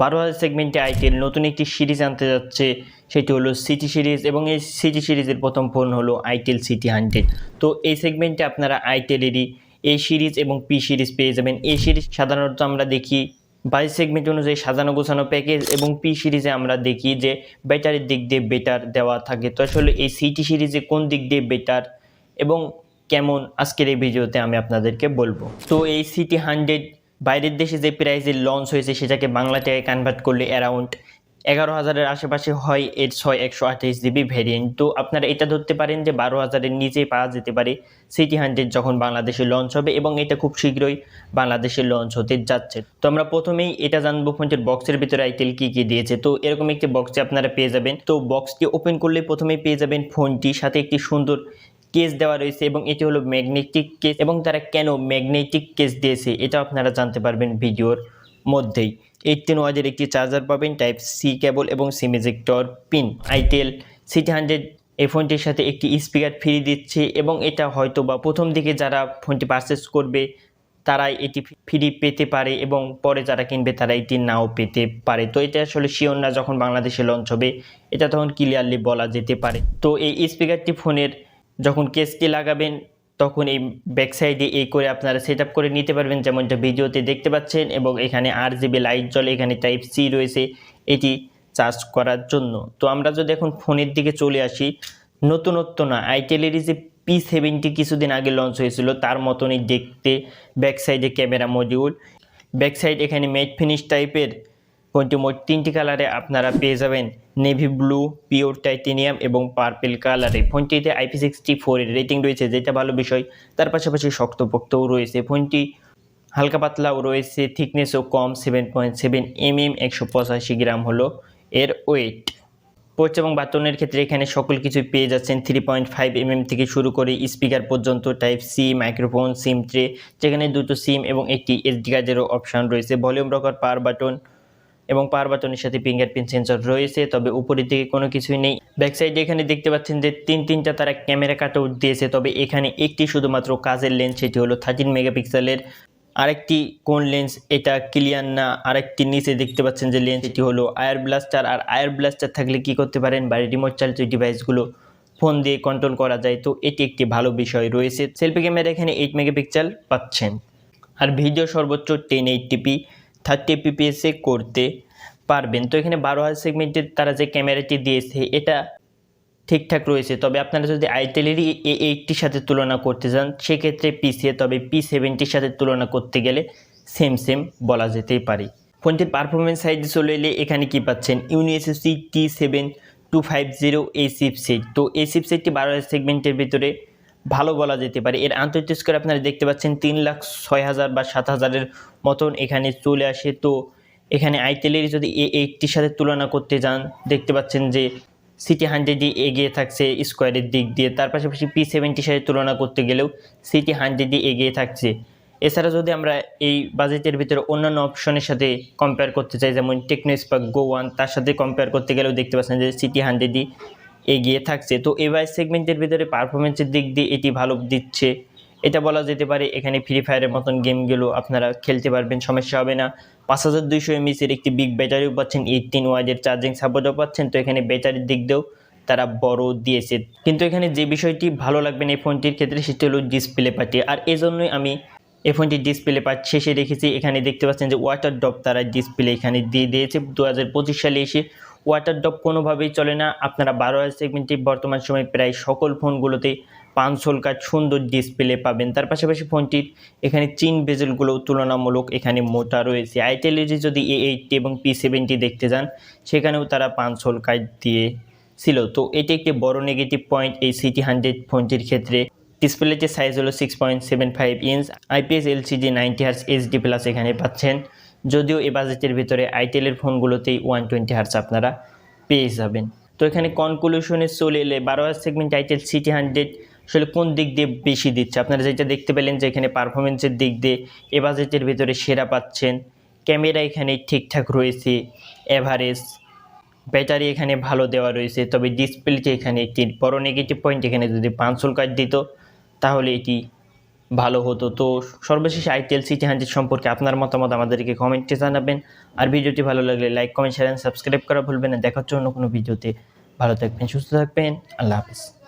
বারো হাজার সেগমেন্টে আইটেল নতুন একটি সিরিজ আনতে যাচ্ছে, সেটি হলো সিটি সিরিজ এবং এই সিটি সিরিজের প্রথম ফোন হলো আইটেল সিটি হান্ড্রেড। তো এই সেগমেন্টে আপনারা আইটেলেরই এ সিরিজ এবং পি সিরিজ পেয়ে যাবেন। এ সিরিজ সাধারণত আমরা দেখি বাইশ সেগমেন্ট অনুযায়ী সাজানো গোছানো প্যাকেজ এবং পি সিরিজে আমরা দেখি যে ব্যাটারির দিক দিয়ে বেটার দেওয়া থাকে। তো আসলে এই সিটি সিরিজে কোন দিক দিয়ে বেটার এবং কেমন, আজকের এই ভিডিওতে আমি আপনাদেরকে বলব। তো এই সিটি হান্ড্রেড বাইরের দেশে যে প্রাইসে লঞ্চ হয়েছে, সেটাকে বাংলা টাকায় কনভার্ট করলে অ্যারাউন্ড এগারো হাজারের আশেপাশে হয়, এর ছয় একশো আঠাইশ জিবি ভ্যারিয়েন্ট তো আপনারা এটা ধরতে পারেন যে বারো হাজারের নিচেই পাওয়া যেতে পারে সিটি হান্ড্রেড যখন বাংলাদেশে লঞ্চ হবে এবং এটা খুব শীঘ্রই বাংলাদেশে লঞ্চ হতে যাচ্ছে। তো আমরা প্রথমেই এটা জানব ফোনটির বক্সের ভিতরে আইটেল কী কী দিয়েছে। তো এরকম একটি বক্সে আপনারা পেয়ে যাবেন। তো বক্সটি ওপেন করলে প্রথমেই পেয়ে যাবেন ফোনটি সাথে একটি সুন্দর কেস দেওয়া রয়েছে এবং এটি হলো ম্যাগনেটিক কেস এবং তারা কেন ম্যাগনেটিক কেস দিয়েছে এটা আপনারা জানতে পারবেন ভিডিওর মধ্যেই। এইটিন ওয়াজের একটি চার্জার পাবেন টাইপ সি কেবল এবং sim ejector pin itel city hundred এই ফোনটির সাথে একটি স্পিকার ফ্রি দিচ্ছে এবং এটা হয়তো বা প্রথম দিকে যারা ফোনটি পারচেস করবে, তারাই এটি ফ্রি পেতে পারে এবং পরে যারা কিনবে তারা এটি নাও পেতে পারে। তো এটা আসলে শিওর না যখন বাংলাদেশে লঞ্চ হবে, এটা তখন ক্লিয়ারলি বলা যেতে পারে। তো এই স্পিকারটি ফোনের যখন কেসটি লাগাবেন, তখন এই ব্যাক সাইডে এই করে আপনারা সেট করে নিতে পারবেন। যেমনটা ভিডিওতে দেখতে পাচ্ছেন এবং এখানে আর জিবি লাইট জ্বলে, এখানে টাইপ সি রয়েছে। এটি চার্জ করার জন্য। তো আমরা যদি এখন ফোনের দিকে চলে আসি, নতুনত্ব না আইটেলেরই যে পি সেভেন্টি কিছুদিন আগে লঞ্চ হয়েছিল, তার মতনই দেখতে ব্যাক সাইডে ক্যামেরা মডিউল ব্যাক সাইড এখানে ম্যাট ফিনিশ টাইপের ফোনটি মোট তিনটি কালারে আপনারা পেয়ে যাবেন নেভি ব্লু, পিওর টাইটেনিয়াম এবং পার্পেল কালারে। ফোনটিতে আইপি সিক্সটি ফোরের রেটিং রয়েছে, যেটা ভালো বিষয়। তার পাশাপাশি শক্তপোক্তও রয়েছে। ফোনটি হালকা পাতলাও রয়েছে থিকনেসও কম seven point seven M M একশো পঁচাশি গ্রাম হলো এর ওয়েট পোচ এবং বাটনের ক্ষেত্রে এখানে সকল কিছুই পেয়ে যাচ্ছেন। থ্রি পয়েন্ট ফাইভ এমএম থেকে শুরু করে স্পিকার পর্যন্ত type C microphone SIM tray যেখানে দুটো সিম এবং একটি এসডি কার্ডেরও অপশান রয়েছে। ভলিউম রকার পাওয়ার বাটন এবং পাওয়ার বাটনের সাথে ফিঙ্গারপ্রিন্ট সেন্সর রয়েছে, তবে উপরের দিকে কোনো কিছুই নেই। ব্যাক সাইডে এখানে দেখতে পাচ্ছেন যে তিন তিনটা তারা ক্যামেরা কাট আউট দিয়েছে, তবে এখানে একটি শুধুমাত্র কাজের লেন্স, সেটি হলো থার্টিন মেগাপিক্সেলের আরেকটি কোন লেন্স, এটা ক্লিয়ার না। আরেকটি নিচে দেখতে পাচ্ছেন যে লেন্স এটি হলো আয়ার ব্লাস্টার, আর আয়ার ব্লাস্টার থাকলে কি করতে পারেন? বা রিমোট চালিত ডিভাইসগুলো ফোন দিয়ে কন্ট্রোল করা যায়, তো এটি একটি ভালো বিষয় রয়েছে। সেলফি ক্যামেরা এখানে এইট মেগাপিক্সেল পাচ্ছেন। আর ভিডিও সর্বোচ্চ টেন এইটটিপি। থার্টি এপিপিএসে করতে পারবেন। তো এখানে বারো হাজার সেগমেন্টের তারা যে ক্যামেরাটি দিয়েছে, এটা ঠিকঠাক রয়েছে। তবে আপনারা যদি আইটেলেরই এ এইটটির সাথে তুলনা করতে চান সেক্ষেত্রে পিসিএ তবে পি সেভেন্টির সাথে তুলনা করতে গেলে সেম সেম বলা যেতেই পারে। ফোনটির পারফরমেন্স সাইডে চলে এলে এখানে কি পাচ্ছেন? Unisoc T seven two five zero এই চিপসেট তো এই চিপসেটটি বারো সেগমেন্টের ভিতরে ভালো বলা যেতে পারে। এর আন্তর্জাতিক স্কোর আপনারা দেখতে পাচ্ছেন তিন লাখ ছয় হাজার বা সাত হাজারের মতন এখানে চলে আসে। তো এখানে আইটেলের যদি এ এইটটির সাথে তুলনা করতে যান, দেখতে পাচ্ছেন যে সিটি হান্ড্রেডই এগিয়ে থাকছে স্কোয়ারের দিক দিয়ে। তার পাশাপাশি পি সেভেন্টির সাথে তুলনা করতে গেলেও সিটি হান্ড্রেডই এগিয়ে থাকছে। এছাড়া যদি আমরা এই বাজেটের ভিতরে অন্যান্য অপশনের সাথে কম্পেয়ার করতে চাই, যেমন টেকনোস্পাক গো ওয়ান তার সাথে কম্পেয়ার করতে গেলেও দেখতে পাচ্ছেন যে সিটি হান্ড্রেডই এগিয়ে থাকছে। তো এবার সেগমেন্টের ভিতরে পারফরমেন্সের দিক দিয়ে এটি ভালো দিচ্ছে। এটা বলা যেতে পারে, এখানে ফ্রি ফায়ারের মতন গেমগুলো আপনারা খেলতে পারবেন, সমস্যা হবে না। পাঁচ হাজার দুইশো এমএসের একটি বিগ ব্যাটারিও পাচ্ছেন এইটিন ওয়াজের চার্জিং সাপোর্টও পাচ্ছেন। তো এখানে ব্যাটারির দিক দিয়েও তারা বড় দিয়েছে। কিন্তু এখানে যে বিষয়টি ভালো লাগবে এই ফোনটির ক্ষেত্রে, সেটি হলো ডিসপ্লে পার্টি আর এই জন্যই আমি এই ফোনটির ডিসপ্লে পার্ট শেষে রেখেছি এখানে দেখতে পাচ্ছেন যে ওয়াটার ড্রপ তারা ডিসপ্লে এখানে দিয়ে দিয়েছে। দু হাজার পঁচিশ সালে এসে ওয়াটার ড্রপ কোনোভাবেই চলে না। আপনারা বারো হাজার সেগমেন্টে বর্তমান সময়ে প্রায় সকল ফোনগুলোতে পাঁচশোল কাজ সুন্দর ডিসপ্লে পাবেন। তার পাশাপাশি ফোনটির এখানে চিন বেজেলগুলো তুলনামূলক এখানে মোটা রয়েছে। আইটেলের যদি এ এইটটি এবং পি সেভেন্টি দেখতে যান, সেখানেও তারা পাঁচশোল কাজ দিয়ে ছিল। তো এটি একটি বড় নেগেটিভ পয়েন্ট এই সিটি হান্ড্রেড ফোনটির ক্ষেত্রে। ডিসপ্লেটির সাইজ হলো six point seven five inch IPS LCD ninety hertz HD plus এখানে পাচ্ছেন। যদিও এই বাজেটের ভিতরে আইটেলের ফোনগুলোতেই ওয়ান টোয়েন্টি হার্স আপনারা পেয়ে যাবেন। তো এখানে কনক্লুশনে চলে এলে বারো হাজার সেগমেন্ট আইটেল সিটি হান্ড্রেড আসলে কোন দিক দিয়ে বেশি দিচ্ছে? আপনারা যেটা দেখতে পেলেন যে এখানে পারফরমেন্সের দিক দিয়ে এ বাজেটের ভিতরে সেরা পাচ্ছেন। ক্যামেরা এখানে ঠিকঠাক রয়েছে অ্যাভারেজ ব্যাটারি এখানে ভালো দেওয়া রয়েছে, তবে ডিসপ্লেটি এখানে একটি বড় নেগেটিভ পয়েন্ট এখানে যদি পাঁচশোল কার্ড দিত, তাহলে এটি ভালো হতো। তো সর্বশেষ আইটিএল সিটি হান্ড্রেড সম্পর্কে আপনার মতামত আমাদেরকে কমেন্টে জানাবেন। আর ভিডিওটি ভালো লাগলে লাইক, কমেন্ট, শেয়ার, সাবস্ক্রাইব করা ভুলবেন না। দেখার জন্য কোনো ভিডিওতে। ভালো থাকবেন, সুস্থ থাকবেন। আল্লাহ হাফিজ।